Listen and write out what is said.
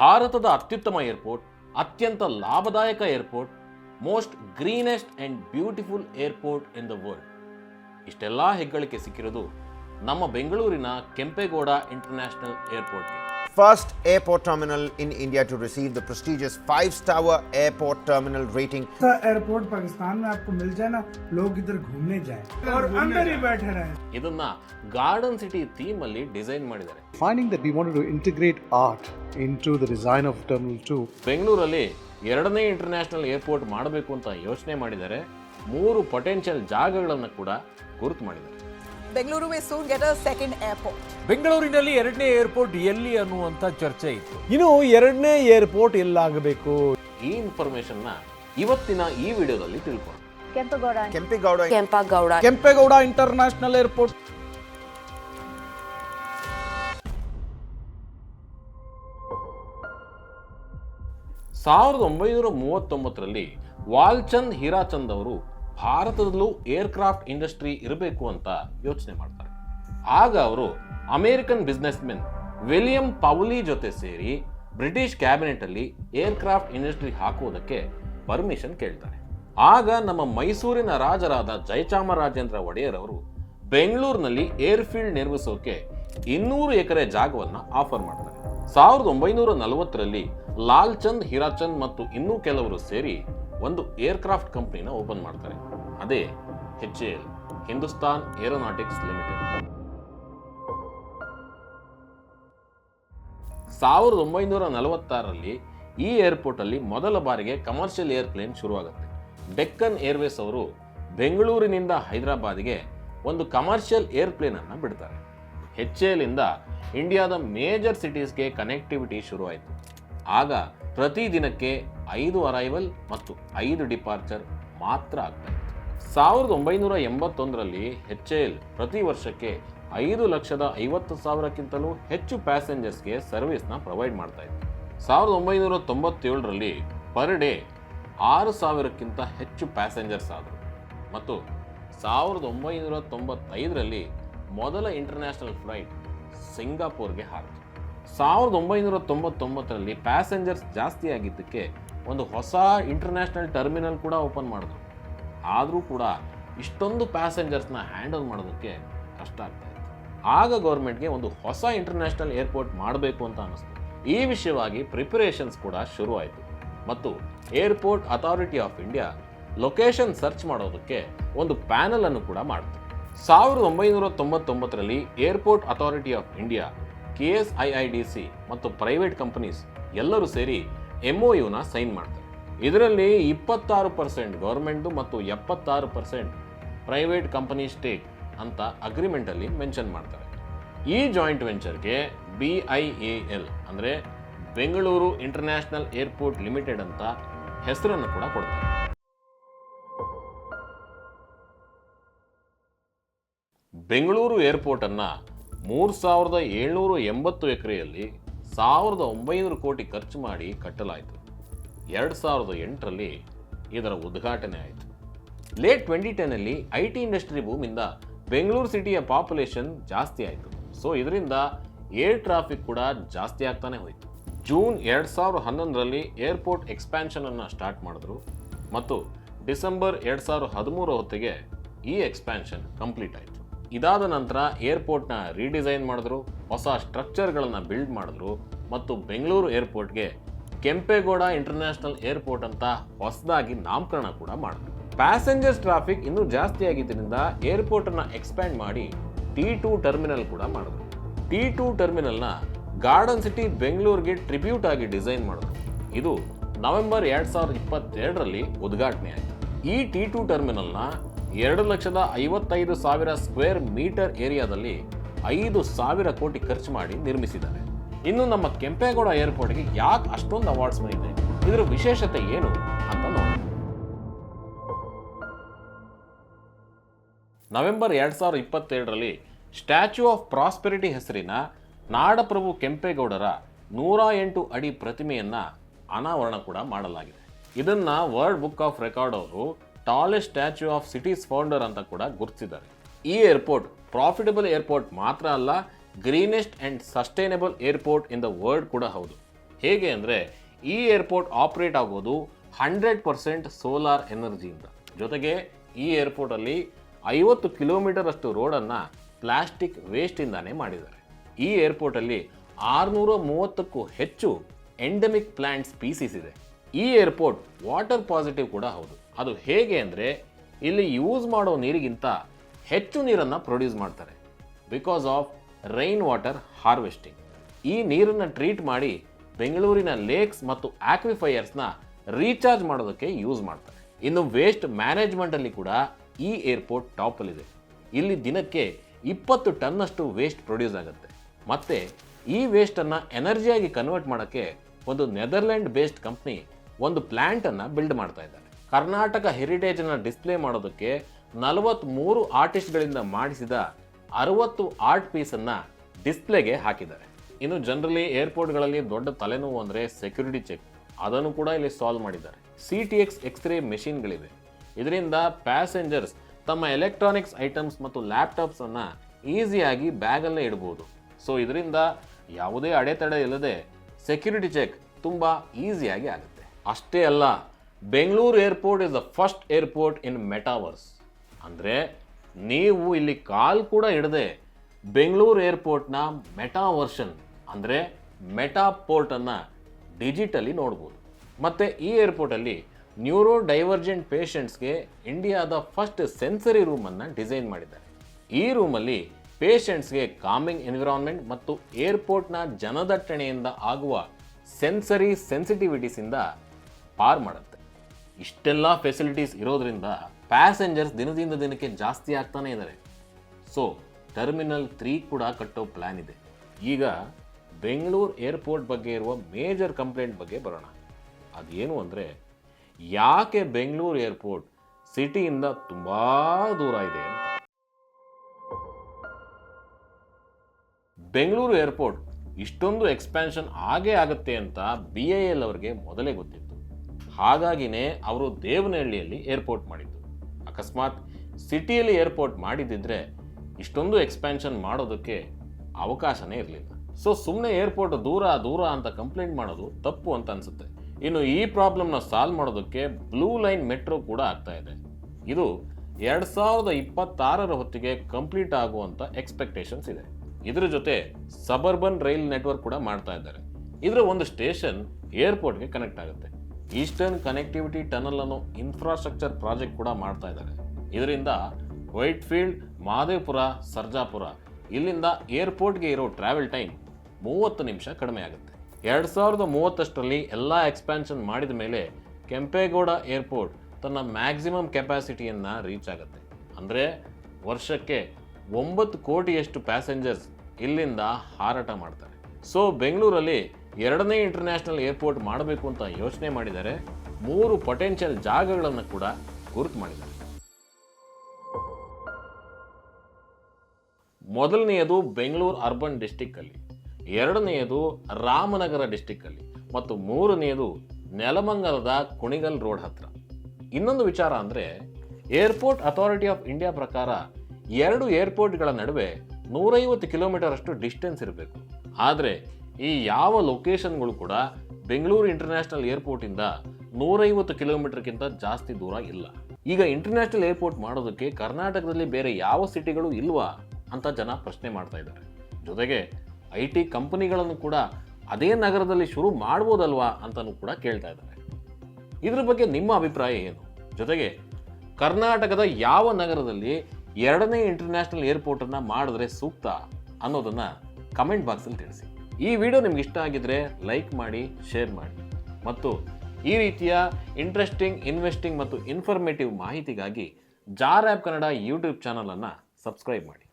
ಭಾರತದ ಅತ್ಯುತ್ತಮ ಏರ್ಪೋರ್ಟ್, ಅತ್ಯಂತ ಲಾಭದಾಯಕ airport, most greenest and beautiful airport in the world. ಇಷ್ಟೆಲ್ಲ ಹೆಗ್ಗಳಿಕೆ ಸಿಕ್ಕಿರೋದು ನಮ್ಮ ಬೆಂಗಳೂರಿನ ಕೆಂಪೇಗೌಡ ಇಂಟರ್ನ್ಯಾಷನಲ್ ಏರ್ಪೋರ್ಟ್ಗೆ. First airport terminal in India to receive the prestigious five-star airport terminal rating. ऐसा एयरपोर्ट पाकिस्तान में आपको मिल जाए ना लोग इधर घूमने जाए और अंदर ही बैठे रहे ಇದನ್ನ ಗಾರ್ಡನ್ ಸಿಟಿ ಥೀಮ್ ಅಲ್ಲಿ ಡಿಸೈನ್ ಮಾಡಿದ್ದಾರೆ finding that we wanted to integrate art into the design of Terminal 2. ಬೆಂಗಳೂರಲ್ಲಿ ಎರಡನೇ ಇಂಟರ್ನ್ಯಾಷನಲ್ ಏರ್ಪೋರ್ಟ್ ಮಾಡಬೇಕು ಅಂತ ಯೋಚನೆ ಮಾಡಿದ್ದಾರೆ ಮೂರು ಪೊಟೆನ್ಷಿಯಲ್ ಜಾಗಗಳನ್ನು ಕೂಡ ಗುರುತು ಮಾಡಿದ್ದಾರೆ Bengaluru we soon get a second airport. ಬೆಂಗಳೂರಿನಲ್ಲಿ ಎರಡನೇ ಏರ್ಪೋರ್ಟ್ ಎಲ್ಲಿ ಅನ್ನುವಂತ ಚರ್ಚೆ ಇತ್ತು. ಇನ್ನು ಎರಡನೇ ಏರ್ಪೋರ್ಟ್ ಎಲ್ಲಾಗಬೇಕು? ಈ ಇನ್ಫಾರ್ಮೇಶನ್ನ ಇವತ್ತಿನ ಈ ವಿಡಿಯೋದಲ್ಲಿ ತಿಳ್ಕೊಂಡು ಕೆಂಪಗೌಡ. ಕೆಂಪೇಗೌಡ. ಕೆಂಪಗೌಡ. ಕೆಂಪೇಗೌಡ ಇಂಟರ್ನ್ಯಾಷನಲ್ ಏರ್ಪೋರ್ಟ್ ಸಾವಿರದ ಒಂಬೈನೂರ ಮೂವತ್ತೊಂಬತ್ತರಲ್ಲಿ ವಾಲ್ಚಂದ್ ಹೀರಾಚಂದ್ ಅವರು ಭಾರತದಲ್ಲೂ ಏರ್ಕ್ರಾಫ್ಟ್ ಇಂಡಸ್ಟ್ರಿ ಇರಬೇಕು ಅಂತ ಯೋಚನೆ ಮಾಡ್ತಾರೆ. ಆಗ ಅವರು American business men William Pawley ಜೊತೆ ಸೇರಿ ಬ್ರಿಟಿಷ್ ಕ್ಯಾಬಿನೆಟ್ ಅಲ್ಲಿ ಏರ್ಕ್ರಾಫ್ಟ್ ಇಂಡಸ್ಟ್ರಿ ಹಾಕುವುದಕ್ಕೆ ಪರ್ಮಿಷನ್ ಕೇಳ್ತಾರೆ. ಆಗ ನಮ್ಮ ಮೈಸೂರಿನ ರಾಜರಾದ ಜಯಚಾಮರಾಜೇಂದ್ರ ಒಡೆಯರ್ ಅವರು ಬೆಂಗಳೂರಿನಲ್ಲಿ ಏರ್ಫೀಲ್ಡ್ ನಿರ್ಮಿಸೋಕೆ ಇನ್ನೂರು ಎಕರೆ ಜಾಗವನ್ನ ಆಫರ್ ಮಾಡ್ತಾರೆ. ಸಾವಿರದ ಒಂಬೈನೂರ ನಲವತ್ತರಲ್ಲಿ ಲಾಲ್ ಚಂದ್ ಹೀರಾಚಂದ್ ಮತ್ತು ಇನ್ನೂ ಕೆಲವರು ಸೇರಿ ಒಂದು ಏರ್ಕ್ರಾಫ್ಟ್ ಕಂಪ್ನಿನ ಓಪನ್ ಮಾಡ್ತಾರೆ. ಅದೇ H L Hindustan Aeronautics Limited ಸಾವಿರದ ಒಂಬೈನೂರ ನಲವತ್ತಾರರಲ್ಲಿ ಈ ಏರ್ಪೋರ್ಟಲ್ಲಿ ಮೊದಲ ಬಾರಿಗೆ ಕಮರ್ಷಿಯಲ್ ಏರ್ಪ್ಲೇನ್ ಶುರುವಾಗುತ್ತೆ. ಡೆಕ್ಕನ್ ಏರ್ವೇಸ್ ಅವರು ಬೆಂಗಳೂರಿನಿಂದ ಹೈದರಾಬಾದ್ಗೆ ಒಂದು ಕಮರ್ಷಿಯಲ್ ಏರ್ಪ್ಲೇನನ್ನು ಬಿಡ್ತಾರೆ. ಎಚ್ ಇಂದ ಇಂಡಿಯಾದ ಮೇಜರ್ ಸಿಟೀಸ್ಗೆ ಕನೆಕ್ಟಿವಿಟಿ ಶುರುವಾಯಿತು. ಆಗ ಪ್ರತಿ ದಿನಕ್ಕೆ ಐದು ಅರೈವಲ್ ಮತ್ತು ಐದು ಡಿಪಾರ್ಚರ್ ಮಾತ್ರ ಆಗ್ತಾ ಇತ್ತು. ಸಾವಿರದ ಒಂಬೈನೂರ ಎಂಬತ್ತೊಂದರಲ್ಲಿ ಎಚ್ ಎಲ್ ಪ್ರತಿ ವರ್ಷಕ್ಕೆ ಐದು ಲಕ್ಷದ ಐವತ್ತು ಸಾವಿರಕ್ಕಿಂತಲೂ ಹೆಚ್ಚು ಪ್ಯಾಸೆಂಜರ್ಸ್ಗೆ ಸರ್ವಿಸ್ನ ಪ್ರೊವೈಡ್ ಮಾಡ್ತಾ ಇತ್ತು. ಸಾವಿರದ ಒಂಬೈನೂರ ತೊಂಬತ್ತೇಳರಲ್ಲಿ ಪರ್ ಡೇ ಆರು ಸಾವಿರಕ್ಕಿಂತ ಹೆಚ್ಚು ಪ್ಯಾಸೆಂಜರ್ಸ್ ಆದರು. ಮತ್ತು ಸಾವಿರದ ಒಂಬೈನೂರ ತೊಂಬತ್ತೈದರಲ್ಲಿ ಮೊದಲ ಇಂಟರ್ನ್ಯಾಷನಲ್ ಫ್ಲೈಟ್ ಸಿಂಗಾಪುರ್ಗೆ ಹಾರಿತು. ಸಾವಿರದ ಒಂಬೈನೂರ ತೊಂಬತ್ತೊಂಬತ್ತರಲ್ಲಿ ಪ್ಯಾಸೆಂಜರ್ಸ್ ಜಾಸ್ತಿ ಆಗಿದ್ದಕ್ಕೆ ಒಂದು ಹೊಸ ಇಂಟರ್ನ್ಯಾಷನಲ್ ಟರ್ಮಿನಲ್ ಕೂಡ ಓಪನ್ ಮಾಡಿದ್ರು. ಆದರೂ ಕೂಡ ಇಷ್ಟೊಂದು ಪ್ಯಾಸೆಂಜರ್ಸ್ನ ಹ್ಯಾಂಡಲ್ ಮಾಡೋದಕ್ಕೆ ಕಷ್ಟ ಆಗ್ತಾ ಇತ್ತು. ಆಗ ಗೌರ್ಮೆಂಟ್ಗೆ ಒಂದು ಹೊಸ ಇಂಟರ್ನ್ಯಾಷನಲ್ ಏರ್ಪೋರ್ಟ್ ಮಾಡಬೇಕು ಅಂತ ಅನ್ನಿಸ್ತು. ಈ ವಿಷಯವಾಗಿ ಪ್ರಿಪರೇಷನ್ಸ್ ಕೂಡ ಶುರುವಾಯಿತು ಮತ್ತು Airport Authority of India location search ಮಾಡೋದಕ್ಕೆ ಒಂದು ಪ್ಯಾನಲನ್ನು ಕೂಡ ಮಾಡಿತು. ಸಾವಿರದ ಒಂಬೈನೂರ ತೊಂಬತ್ತೊಂಬತ್ತರಲ್ಲಿ Airport Authority of India K S I I D C ಮತ್ತು ಪ್ರೈವೇಟ್ ಕಂಪನೀಸ್ ಎಲ್ಲರೂ ಸೇರಿ ಎಂ ಒ ಯುನ ಸೈನ್ ಮಾಡ್ತಾರೆ. ಇದರಲ್ಲಿ ಇಪ್ಪತ್ತಾರು ಪರ್ಸೆಂಟ್ ಗೌರ್ಮೆಂಟು ಮತ್ತು ಎಪ್ಪತ್ತಾರು ಪರ್ಸೆಂಟ್ ಪ್ರೈವೇಟ್ ಕಂಪನಿ ಸ್ಟೇಕ್ ಅಂತ ಅಗ್ರಿಮೆಂಟಲ್ಲಿ ಮೆನ್ಷನ್ ಮಾಡ್ತಾರೆ. ಈ ಜಾಯಿಂಟ್ ವೆಂಚರ್ಗೆ ಬಿ ಐ ಎ ಎಲ್ ಅಂದರೆ ಬೆಂಗಳೂರು ಇಂಟರ್ನ್ಯಾಷನಲ್ ಏರ್ಪೋರ್ಟ್ ಲಿಮಿಟೆಡ್ ಅಂತ ಹೆಸರನ್ನು ಕೂಡ ಕೊಡ್ತಾರೆ. ಬೆಂಗಳೂರು ಏರ್ಪೋರ್ಟನ್ನು ಮೂರು ಸಾವಿರದ ಏಳ್ನೂರ ಎಂಬತ್ತು ಎಕರೆಯಲ್ಲಿ ಸಾವಿರದ ಒಂಬೈನೂರು ಕೋಟಿ ಖರ್ಚು ಮಾಡಿ ಕಟ್ಟಲಾಯಿತು. ಎರಡು ಸಾವಿರದ ಎಂಟರಲ್ಲಿ ಇದರ ಉದ್ಘಾಟನೆ ಆಯಿತು. ಲೇಟ್ ಟ್ವೆಂಟಿ ಟೆನ್ನಲ್ಲಿ ಐ ಟಿ ಇಂಡಸ್ಟ್ರಿ ಭೂಮಿಂದ ಬೆಂಗಳೂರು ಸಿಟಿಯ ಪಾಪ್ಯುಲೇಷನ್ ಜಾಸ್ತಿ ಆಯಿತು. ಸೊ, ಇದರಿಂದ ಏರ್ ಟ್ರಾಫಿಕ್ ಕೂಡ ಜಾಸ್ತಿ ಆಗ್ತಾನೆ ಹೋಯಿತು. ಜೂನ್ ಎರಡು ಸಾವಿರದ ಹನ್ನೊಂದರಲ್ಲಿ ಏರ್ಪೋರ್ಟ್ ಎಕ್ಸ್ಪ್ಯಾನ್ಷನನ್ನು ಸ್ಟಾರ್ಟ್ ಮಾಡಿದ್ರು. ಮತ್ತು ಡಿಸೆಂಬರ್ ಎರಡು ಸಾವಿರದ ಹದಿಮೂರು ಹೊತ್ತಿಗೆ ಈ ಎಕ್ಸ್ಪ್ಯಾನ್ಷನ್ ಕಂಪ್ಲೀಟ್ ಆಯಿತು. ಇದಾದ ನಂತರ ಏರ್ಪೋರ್ಟ್ನ ರೀಡಿಸೈನ್ ಮಾಡಿದ್ರು, ಹೊಸ ಸ್ಟ್ರಕ್ಚರ್ಗಳನ್ನು ಬಿಲ್ಡ್ ಮಾಡಿದ್ರು ಮತ್ತು ಬೆಂಗಳೂರು ಏರ್ಪೋರ್ಟ್ಗೆ ಕೆಂಪೇಗೌಡ ಇಂಟರ್ನ್ಯಾಷನಲ್ ಏರ್ಪೋರ್ಟ್ ಅಂತ ಹೊಸದಾಗಿ ನಾಮಕರಣ ಕೂಡ ಮಾಡಿದ್ರು. ಪ್ಯಾಸೆಂಜರ್ಸ್ ಟ್ರಾಫಿಕ್ ಇನ್ನೂ ಜಾಸ್ತಿ ಆಗಿದ್ದರಿಂದ ಏರ್ಪೋರ್ಟನ್ನು ಎಕ್ಸ್ಪ್ಯಾಂಡ್ ಮಾಡಿ ಟಿ ಟು ಟರ್ಮಿನಲ್ ಕೂಡ ಮಾಡಿದ್ರು. ಟಿ ಟು ಟರ್ಮಿನಲ್ನ ಗಾರ್ಡನ್ ಸಿಟಿ ಬೆಂಗಳೂರಿಗೆ ಟ್ರಿಬ್ಯೂಟ್ ಆಗಿ ಡಿಸೈನ್ ಮಾಡಿದ್ರು. ಇದು ನವೆಂಬರ್ ಎರಡು ಸಾವಿರದ ಇಪ್ಪತ್ತೆರಡರಲ್ಲಿ ಉದ್ಘಾಟನೆ ಆಯಿತು. ಈ ಟಿ ಟು ಟರ್ಮಿನಲ್ನ ಎರಡು ಲಕ್ಷದ ಐವತ್ತೈದು ಸಾವಿರ ಸ್ಕ್ವೇರ್ ಮೀಟರ್ ಏರಿಯಾದಲ್ಲಿ ಐದು ಸಾವಿರ ಕೋಟಿ ಖರ್ಚು ಮಾಡಿ ನಿರ್ಮಿಸಿದ್ದಾರೆ. ಇನ್ನು ನಮ್ಮ ಕೆಂಪೇಗೌಡ ಏರ್ಪೋರ್ಟ್ಗೆ ಯಾಕೆ ಅಷ್ಟೊಂದು ಅವಾರ್ಡ್ಸ್ ಬಂದಿದೆ? ಇದರ ವಿಶೇಷತೆ ಏನು ಅಂತ ನೋಡೋಣ. ನವೆಂಬರ್ ಎರಡು ಸಾವಿರದ ಇಪ್ಪತ್ತೆರಡರಲ್ಲಿ ಸ್ಟ್ಯಾಚ್ಯೂ ಆಫ್ ಪ್ರಾಸ್ಪೆರಿಟಿ ಹೆಸರಿನ ನಾಡಪ್ರಭು ಕೆಂಪೇಗೌಡರ ನೂರ ಎಂಟು ಅಡಿ ಪ್ರತಿಮೆಯನ್ನು ಅನಾವರಣ ಕೂಡ ಮಾಡಲಾಗಿದೆ. ಇದನ್ನು ವರ್ಲ್ಡ್ ಬುಕ್ ಆಫ್ ರೆಕಾರ್ಡ್ ಅವರು tallest statue of cities founder ಅಂತ ಕೂಡ ಗುರುತಿಸಿದ್ದಾರೆ. ಈ ಏರ್ಪೋರ್ಟ್ ಪ್ರಾಫಿಟಬಲ್ ಏರ್ಪೋರ್ಟ್ ಮಾತ್ರ ಅಲ್ಲ greenest and sustainable airport in the world ಕೂಡ ಹೌದು. ಹೇಗೆ ಅಂದರೆ, ಈ ಏರ್ಪೋರ್ಟ್ ಆಪರೇಟ್ ಆಗೋದು ಹಂಡ್ರೆಡ್ ಪರ್ಸೆಂಟ್ ಸೋಲಾರ್ ಎನರ್ಜಿಯಿಂದ ಜೊತೆಗೆ ಈ ಏರ್ಪೋರ್ಟಲ್ಲಿ ಐವತ್ತು ಕಿಲೋಮೀಟರ್ ಅಷ್ಟು ರೋಡನ್ನು ಪ್ಲಾಸ್ಟಿಕ್ ವೇಸ್ಟಿಂದಾನೇ ಮಾಡಿದ್ದಾರೆ. ಈ ಏರ್ಪೋರ್ಟಲ್ಲಿ ಆರುನೂರ ಮೂವತ್ತಕ್ಕೂ ಹೆಚ್ಚು ಎಂಡೆಮಿಕ್ ಪ್ಲಾಂಟ್ ಸ್ಪೀಸೀಸ್ ಇದೆ. ಈ ಏರ್ಪೋರ್ಟ್ ವಾಟರ್ ಪಾಸಿಟಿವ್ ಕೂಡ ಹೌದು. ಅದು ಹೇಗೆ ಅಂದರೆ ಇಲ್ಲಿ ಯೂಸ್ ಮಾಡೋ ನೀರಿಗಿಂತ ಹೆಚ್ಚು ನೀರನ್ನು ಪ್ರೊಡ್ಯೂಸ್ ಮಾಡ್ತಾರೆ because of rain water harvesting ಈ ನೀರನ್ನು ಟ್ರೀಟ್ ಮಾಡಿ ಬೆಂಗಳೂರಿನ ಲೇಕ್ಸ್ ಮತ್ತು ಆಕ್ವಿಫೈಯರ್ಸ್ನ ರೀಚಾರ್ಜ್ ಮಾಡೋದಕ್ಕೆ ಯೂಸ್ ಮಾಡ್ತಾರೆ. ಇನ್ನು ವೇಸ್ಟ್ ಮ್ಯಾನೇಜ್ಮೆಂಟಲ್ಲಿ ಕೂಡ ಈ ಏರ್ಪೋರ್ಟ್ ಟಾಪಲ್ಲಿದೆ ಇಲ್ಲಿ ದಿನಕ್ಕೆ ಇಪ್ಪತ್ತು ಟನ್ನಷ್ಟು ವೇಸ್ಟ್ ಪ್ರೊಡ್ಯೂಸ್ ಆಗುತ್ತೆ. ಮತ್ತು ಈ ವೇಸ್ಟನ್ನು ಎನರ್ಜಿಯಾಗಿ ಕನ್ವರ್ಟ್ ಮಾಡೋಕ್ಕೆ ಒಂದು ನೆದರ್ಲ್ಯಾಂಡ್ ಬೇಸ್ಡ್ ಕಂಪ್ನಿ ಒಂದು ಪ್ಲ್ಯಾಂಟನ್ನು ಬಿಲ್ಡ್ ಮಾಡ್ತಾ ಇದ್ದಾರೆ. ಕರ್ನಾಟಕ ಹೆರಿಟೇಜನ್ನು ಡಿಸ್ಪ್ಲೇ ಮಾಡೋದಕ್ಕೆ ನಲವತ್ತ್ಮೂರು ಆರ್ಟಿಸ್ಟ್ಗಳಿಂದ ಮಾಡಿಸಿದ ಅರವತ್ತು ಆರ್ಟ್ ಪೀಸನ್ನು ಡಿಸ್ಪ್ಲೇಗೆ ಹಾಕಿದ್ದಾರೆ. ಇನ್ನು ಜನರಲಿ ಏರ್ಪೋರ್ಟ್ಗಳಲ್ಲಿ ದೊಡ್ಡ ತಲೆನೋವು ಅಂದರೆ ಸೆಕ್ಯೂರಿಟಿ ಚೆಕ್. ಅದನ್ನು ಕೂಡ ಇಲ್ಲಿ ಸಾಲ್ವ್ ಮಾಡಿದ್ದಾರೆ. C T X x ray ಮೆಷಿನ್ಗಳಿವೆ. ಇದರಿಂದ ಪ್ಯಾಸೆಂಜರ್ಸ್ ತಮ್ಮ ಎಲೆಕ್ಟ್ರಾನಿಕ್ಸ್ ಐಟಮ್ಸ್ ಮತ್ತು ಲ್ಯಾಪ್ಟಾಪ್ಸನ್ನು ಈಸಿಯಾಗಿ ಬ್ಯಾಗಲ್ಲೇ ಇಡ್ಬೋದು. ಸೊ, ಇದರಿಂದ ಯಾವುದೇ ಅಡೆತಡೆ ಇಲ್ಲದೆ ಸೆಕ್ಯೂರಿಟಿ ಚೆಕ್ ತುಂಬ ಈಸಿಯಾಗಿ ಆಗುತ್ತೆ. ಅಷ್ಟೇ ಅಲ್ಲ Bengaluru airport is the first airport in metaverse ಅಂದರೆ ನೀವು ಇಲ್ಲಿ ಕಾಲ್ ಕೂಡ ಇಡದೆ ಬೆಂಗಳೂರು ಏರ್ಪೋರ್ಟ್ನ ಮೆಟಾ ವರ್ಷನ್ ಅಂದರೆ ಮೆಟಾ ಪೋರ್ಟನ್ನು ಡಿಜಿಟಲಿ ನೋಡ್ಬೋದು. ಮತ್ತು ಈ ಏರ್ಪೋರ್ಟಲ್ಲಿ ನ್ಯೂರೋ ಡೈವರ್ಜೆಂಟ್ ಪೇಷಂಟ್ಸ್ಗೆ ಇಂಡಿಯಾದ ಫಸ್ಟ್ ಸೆನ್ಸರಿ ರೂಮನ್ನು ಡಿಸೈನ್ ಮಾಡಿದ್ದಾರೆ. ಈ ರೂಮಲ್ಲಿ ಪೇಷಂಟ್ಸ್ಗೆ ಕಾಮಿಂಗ್ ಎನ್ವಿರಾನ್ಮೆಂಟ್ ಮತ್ತು ಏರ್ಪೋರ್ಟ್ನ ಜನದಟ್ಟಣೆಯಿಂದ ಆಗುವ ಸೆನ್ಸರಿ ಸೆನ್ಸಿಟಿವಿಟೀಸಿಂದ ಪಾರ್ ಮಾಡುತ್ತೆ. ಇಷ್ಟೆಲ್ಲ ಫೆಸಿಲಿಟೀಸ್ ಇರೋದ್ರಿಂದ ಪ್ಯಾಸೆಂಜರ್ಸ್ ದಿನದಿಂದ ದಿನಕ್ಕೆ ಜಾಸ್ತಿ ಆಗ್ತಾನೆ ಇದ್ದಾರೆ ಸೊ ಟರ್ಮಿನಲ್ ತ್ರೀ ಕೂಡ ಕಟ್ಟೋ ಪ್ಲ್ಯಾನ್ ಇದೆ. ಈಗ ಬೆಂಗಳೂರು ಏರ್ಪೋರ್ಟ್ ಬಗ್ಗೆ ಇರುವ ಮೇಜರ್ ಕಂಪ್ಲೇಂಟ್ ಬಗ್ಗೆ ಬರೋಣ. ಅದೇನು ಅಂದರೆ, ಯಾಕೆ ಬೆಂಗಳೂರು ಏರ್ಪೋರ್ಟ್ ಸಿಟಿಯಿಂದ ತುಂಬ ದೂರ ಇದೆ ಅಂತ. ಬೆಂಗಳೂರು ಏರ್ಪೋರ್ಟ್ ಇಷ್ಟೊಂದು ಎಕ್ಸ್ಪ್ಯಾನ್ಷನ್ ಆಗೇ ಆಗುತ್ತೆ ಅಂತ ಬಿ ಐ ಎಲ್ ಅವರಿಗೆ ಮೊದಲೇ ಗೊತ್ತಿತ್ತು ಹಾಗಾಗಿನೇ ಅವರು ದೇವನಹಳ್ಳಿಯಲ್ಲಿ ಏರ್ಪೋರ್ಟ್ ಮಾಡಿದ್ದು. ಅಕಸ್ಮಾತ್ ಸಿಟಿಯಲ್ಲಿ ಏರ್ಪೋರ್ಟ್ ಮಾಡಿದ್ದಿದ್ರೆ ಇಷ್ಟೊಂದು ಎಕ್ಸ್ಪ್ಯಾನ್ಷನ್ ಮಾಡೋದಕ್ಕೆ ಅವಕಾಶನೇ ಇರಲಿಲ್ಲ. ಸೊ ಸುಮ್ಮನೆ ಏರ್ಪೋರ್ಟ್ ದೂರ ದೂರ ಅಂತ ಕಂಪ್ಲೇಂಟ್ ಮಾಡೋದು ತಪ್ಪು ಅಂತ ಅನಿಸುತ್ತೆ. ಇನ್ನು ಈ ಪ್ರಾಬ್ಲಮ್ನ ಸಾಲ್ವ್ ಮಾಡೋದಕ್ಕೆ ಬ್ಲೂ ಲೈನ್ ಮೆಟ್ರೋ ಕೂಡ ಆಗ್ತಾ ಇದೆ. ಇದು ಎರಡು ಸಾವಿರದ ಇಪ್ಪತ್ತಾರರ ಹೊತ್ತಿಗೆ ಕಂಪ್ಲೀಟ್ ಆಗುವಂಥ ಎಕ್ಸ್ಪೆಕ್ಟೇಷನ್ಸ್ ಇದೆ. ಇದರ ಜೊತೆ ಸಬರ್ಬನ್ ರೈಲ್ ನೆಟ್ವರ್ಕ್ ಕೂಡ ಮಾಡ್ತಾ ಇದ್ದಾರೆ. ಇದರ ಒಂದು ಸ್ಟೇಷನ್ ಏರ್ಪೋರ್ಟ್ಗೆ ಕನೆಕ್ಟ್ ಆಗುತ್ತೆ. ಈಸ್ಟರ್ನ್ ಕನೆಕ್ಟಿವಿಟಿ ಟನಲ್ ಅನ್ನು ಇನ್ಫ್ರಾಸ್ಟ್ರಕ್ಚರ್ ಪ್ರಾಜೆಕ್ಟ್ ಕೂಡ ಮಾಡ್ತಾ ಇದ್ದಾರೆ. ಇದರಿಂದ ವೈಟ್ ಫೀಲ್ಡ್ ಮಹದೇವಪುರ ಸರ್ಜಾಪುರ ಇಲ್ಲಿಂದ ಏರ್ಪೋರ್ಟ್ಗೆ ಇರೋ ಟ್ರಾವೆಲ್ ಟೈಮ್ ಮೂವತ್ತು ನಿಮಿಷ ಕಡಿಮೆ ಆಗುತ್ತೆ. ಎರಡು ಸಾವಿರದ ಮೂವತ್ತಷ್ಟರಲ್ಲಿ ಎಲ್ಲ ಎಕ್ಸ್ಪ್ಯಾನ್ಷನ್ ಮಾಡಿದ ಮೇಲೆ ಕೆಂಪೇಗೌಡ ಏರ್ಪೋರ್ಟ್ ತನ್ನ ಮ್ಯಾಕ್ಸಿಮಮ್ ಕೆಪಾಸಿಟಿಯನ್ನು ರೀಚ್ ಆಗುತ್ತೆ. ಅಂದರೆ ವರ್ಷಕ್ಕೆ ಒಂಬತ್ತು ಕೋಟಿಯಷ್ಟು ಪ್ಯಾಸೆಂಜರ್ಸ್ ಇಲ್ಲಿಂದ ಹಾರಾಟ ಮಾಡ್ತಾರೆ. ಸೊ ಬೆಂಗಳೂರಲ್ಲಿ ಎರಡನೇ ಇಂಟರ್ನ್ಯಾಷನಲ್ ಏರ್ಪೋರ್ಟ್ ಮಾಡಬೇಕು ಅಂತ ಯೋಚನೆ ಮಾಡಿದರೆ ಮೂರು ಪೊಟೆನ್ಷಿಯಲ್ ಜಾಗಗಳನ್ನು ಕೂಡ ಗುರುತು ಮಾಡಿದ್ದಾರೆ. ಮೊದಲನೆಯದು ಬೆಂಗಳೂರು ಅರ್ಬನ್ ಡಿಸ್ಟಿಕ್ಕಲ್ಲಿ ಎರಡನೆಯದು ರಾಮನಗರ ಡಿಸ್ಟಿಕ್ಕಲ್ಲಿ ಮತ್ತು ಮೂರನೆಯದು ನೆಲಮಂಗಲದ ಕುಣಿಗಲ್ ರೋಡ್ ಹತ್ರ. ಇನ್ನೊಂದು ವಿಚಾರ ಅಂದರೆ ಏರ್ಪೋರ್ಟ್ ಅಥಾರಿಟಿ ಆಫ್ ಇಂಡಿಯಾ ಪ್ರಕಾರ ಎರಡು ಏರ್ಪೋರ್ಟ್ಗಳ ನಡುವೆ ನೂರೈವತ್ತು ಕಿಲೋಮೀಟರ್ ಅಷ್ಟು ಡಿಸ್ಟೆನ್ಸ್ ಇರಬೇಕು. ಆದರೆ ಈ ಯಾವ ಲೊಕೇಶನ್ಗಳು ಕೂಡ ಬೆಂಗಳೂರು ಇಂಟರ್ನ್ಯಾಷನಲ್ ಏರ್ಪೋರ್ಟಿಂದ ನೂರೈವತ್ತು ಕಿಲೋಮೀಟರ್ಗಿಂತ ಜಾಸ್ತಿ ದೂರ ಇಲ್ಲ. ಈಗ ಇಂಟರ್ನ್ಯಾಷನಲ್ ಏರ್ಪೋರ್ಟ್ ಮಾಡೋದಕ್ಕೆ ಕರ್ನಾಟಕದಲ್ಲಿ ಬೇರೆ ಯಾವ ಸಿಟಿಗಳು ಇಲ್ವಾ ಅಂತ ಜನ ಪ್ರಶ್ನೆ ಮಾಡ್ತಾ ಇದ್ದಾರೆ. ಜೊತೆಗೆ ಐ ಟಿ ಕಂಪನಿಗಳನ್ನು ಕೂಡ ಅದೇ ನಗರದಲ್ಲಿ ಶುರು ಮಾಡ್ಬೋದಲ್ವಾ ಅಂತಲೂ ಕೂಡ ಕೇಳ್ತಾ ಇದ್ದಾರೆ. ಇದ್ರ ಬಗ್ಗೆ ನಿಮ್ಮ ಅಭಿಪ್ರಾಯ ಏನು? ಜೊತೆಗೆ ಕರ್ನಾಟಕದ ಯಾವ ನಗರದಲ್ಲಿ ಎರಡನೇ ಇಂಟರ್ನ್ಯಾಷನಲ್ ಏರ್ಪೋರ್ಟನ್ನು ಮಾಡಿದ್ರೆ ಸೂಕ್ತ ಅನ್ನೋದನ್ನು ಕಮೆಂಟ್ ಬಾಕ್ಸಲ್ಲಿ ತಿಳಿಸಿ. ಈ ವಿಡಿಯೋ ನಿಮ್ಗೆ ಇಷ್ಟ ಆಗಿದ್ರೆ ಲೈಕ್ ಮಾಡಿ, ಶೇರ್ ಮಾಡಿ. ಮತ್ತು ಈ ರೀತಿಯ ಇಂಟ್ರೆಸ್ಟಿಂಗ್ ಇನ್ವೆಸ್ಟಿಂಗ್ ಮತ್ತು ಇನ್ಫಾರ್ಮೇಟಿವ್ ಮಾಹಿತಿಗಾಗಿ ಜಾರ್ ಆ್ಯಪ್ ಕನ್ನಡ ಯೂಟ್ಯೂಬ್ ಚಾನಲನ್ನು ಸಬ್ಸ್ಕ್ರೈಬ್ ಮಾಡಿ.